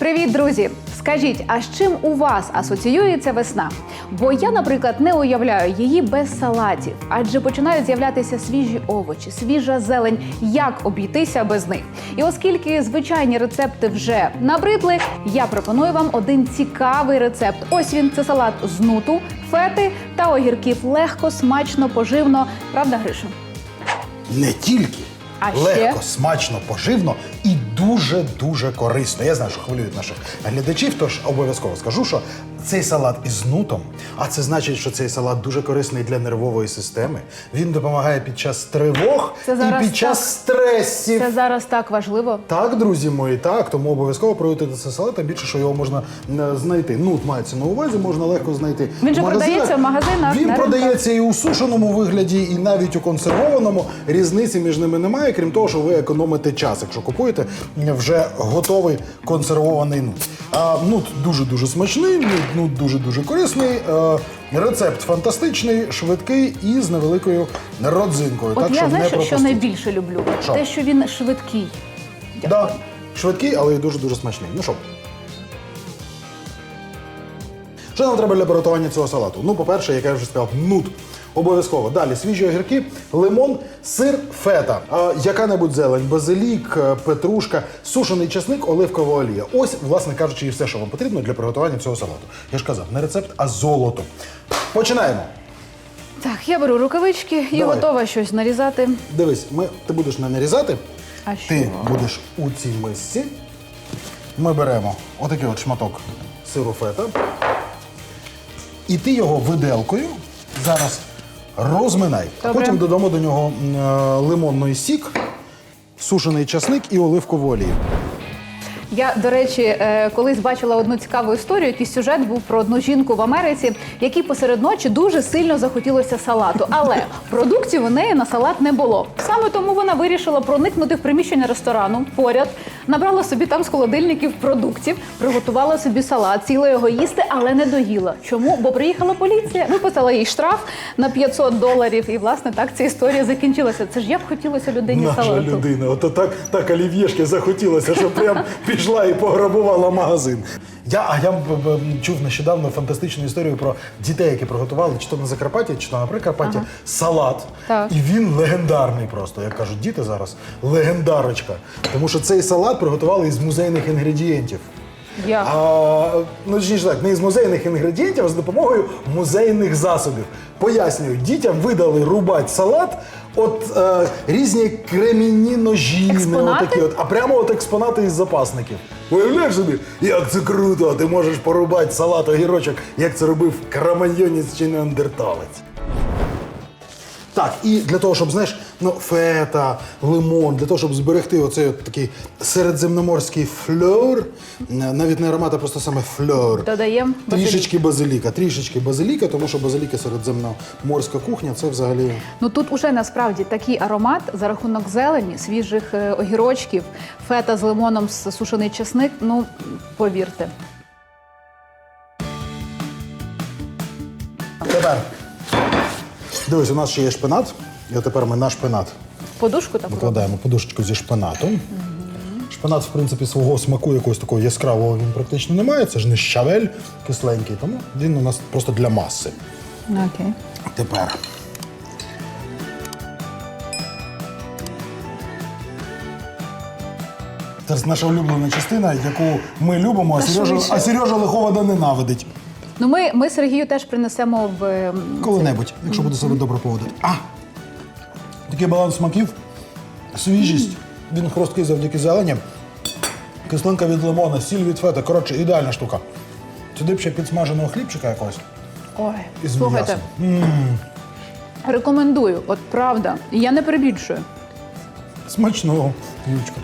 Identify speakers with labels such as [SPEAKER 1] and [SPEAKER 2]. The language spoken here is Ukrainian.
[SPEAKER 1] Привіт, друзі! Скажіть, а з чим у вас асоціюється весна? Бо я, наприклад, не уявляю її без салатів, адже починають з'являтися свіжі овочі, свіжа зелень. Як обійтися без них? І оскільки звичайні рецепти вже набридли, я пропоную вам один цікавий рецепт. Ось він це салат з нуту, фети та огірків. Легко, смачно, поживно. Правда, Гриша?
[SPEAKER 2] Не тільки
[SPEAKER 1] А ще?
[SPEAKER 2] легко, смачно, поживно і дуже дуже корисно. Я знаю, що хвилюють наших глядачів, тож обов'язково скажу, що цей салат із нутом, а це значить, що цей салат дуже корисний для нервової системи. Він допомагає під час тривог
[SPEAKER 1] Це зараз
[SPEAKER 2] і під час
[SPEAKER 1] так.
[SPEAKER 2] стресів.
[SPEAKER 1] Це зараз так важливо.
[SPEAKER 2] Так, друзі мої, так, тому обов'язково приготуйте цей салат, тим більше, що його можна знайти. Нут мається на увазі, можна легко знайти.
[SPEAKER 1] Він же
[SPEAKER 2] в
[SPEAKER 1] продається в магазинах,
[SPEAKER 2] Він продається і у сушеному вигляді, і навіть у консервованому. Різниці між ними немає, крім того, що ви економите час, якщо купуєте вже готовий консервований нут. А нут дуже-дуже смачний, нут, нут дуже-дуже корисний. е, Рецепт фантастичний, швидкий і з невеликою родзинкою.
[SPEAKER 1] От
[SPEAKER 2] так
[SPEAKER 1] я
[SPEAKER 2] що
[SPEAKER 1] що найбільше люблю?
[SPEAKER 2] Що?
[SPEAKER 1] Те, що він швидкий.
[SPEAKER 2] Да, швидкий, але й дуже-дуже смачний. Ну що? Що нам треба для приготування цього салату? Ну, по-перше, як я вже сказав, нут. Обов'язково. Далі свіжі огірки, лимон, сир, фета, яка-небудь зелень, базилік, е, петрушка, сушений чесник, оливкова олія. Ось, власне кажучи, і все, що вам потрібно для приготування цього салату. Я ж казав, не рецепт, а золото. Починаємо.
[SPEAKER 1] Так, я беру рукавички і
[SPEAKER 2] Давай.
[SPEAKER 1] готова щось нарізати.
[SPEAKER 2] Дивись, ми, ти будеш не нарізати,
[SPEAKER 1] А що?
[SPEAKER 2] ти будеш у цій мисці. Ми беремо отакий от шматок сиру фета. І ти його виделкою зараз розминай. А
[SPEAKER 1] Добре.
[SPEAKER 2] потім додамо до нього е, лимонний сік, сушений часник і оливкову олію.
[SPEAKER 1] Я, до речі, е, колись бачила одну цікаву історію. Якийсь сюжет був про одну жінку в Америці, якій посеред ночі дуже сильно захотілося салату. Але продуктів у неї на салат не було. Саме тому вона вирішила проникнути в приміщення ресторану поряд, набрала собі там з холодильників продуктів, приготувала собі салат, сіла його їсти, але не доїла. Чому? Бо приїхала поліція, виписала їй штраф на 500 доларів. І власне так ця історія закінчилася. Це ж як хотілося людині
[SPEAKER 2] Наша
[SPEAKER 1] салату.
[SPEAKER 2] людина, ото так, так олів'єшки захотілося, що прям пішла і пограбувала магазин. Я, а я чув нещодавно фантастичну історію про дітей, які приготували чи то на Закарпатті, чи то на Прикарпатті салат.
[SPEAKER 1] Так.
[SPEAKER 2] І він легендарний просто. Як кажуть діти зараз, легендарочка. Тому що цей салат приготували із музейних інгредієнтів.
[SPEAKER 1] Як?
[SPEAKER 2] А, ну, точніше так, не з музейних інгредієнтів, а з допомогою музейних засобів. Пояснюю, дітям видали рубати салат, от е, різні кремінні ножі,
[SPEAKER 1] Експонати?
[SPEAKER 2] отакі от, а прямо от експонати із запасників. Уявляєш собі, як це круто! Ти можеш порубати салат огірочок, як це робив краманьйонець чи неандерталець. Так, і для того, щоб знаєш, ну, фета, лимон, для того, щоб зберегти оцей от такий середземноморський фльор, навіть не аромат, а просто саме фльор.
[SPEAKER 1] Додаємо
[SPEAKER 2] трішечки базиліка, трішечки базиліка, тому що базиліка середземноморська кухня це взагалі.
[SPEAKER 1] Ну тут уже насправді такий аромат за рахунок зелені, свіжих е, огірочків, фета з лимоном, с- сушений чесник. Ну повірте.
[SPEAKER 2] Тепер дивись, у нас ще є шпинат. І тепер ми на шпинат
[SPEAKER 1] Подушку таку.
[SPEAKER 2] викладаємо подушечку зі шпинатом. Шпинат, в принципі, свого смаку якогось такого яскравого він практично не має. Це ж не щавель кисленький, тому він у нас просто для маси.
[SPEAKER 1] Окей.
[SPEAKER 2] Тепер. Це наша улюблена частина, яку ми любимо, а Сережа, а Сережа Лиховода ненавидить.
[SPEAKER 1] Ну ми, ми Сергію теж принесемо в ем,
[SPEAKER 2] Коли-небудь, якщо буде себе добре поводити. А! Такий баланс смаків, свіжість, він хрусткий завдяки зелені, кислинка від лимона, сіль від фета. Коротше, ідеальна штука. Сюди б ще підсмаженого хлібчика якогось.
[SPEAKER 1] ой,
[SPEAKER 2] Із
[SPEAKER 1] слухайте.
[SPEAKER 2] м'ясом.
[SPEAKER 1] Рекомендую, от правда. І Я не перебільшую.
[SPEAKER 2] Смачного, Юлечка.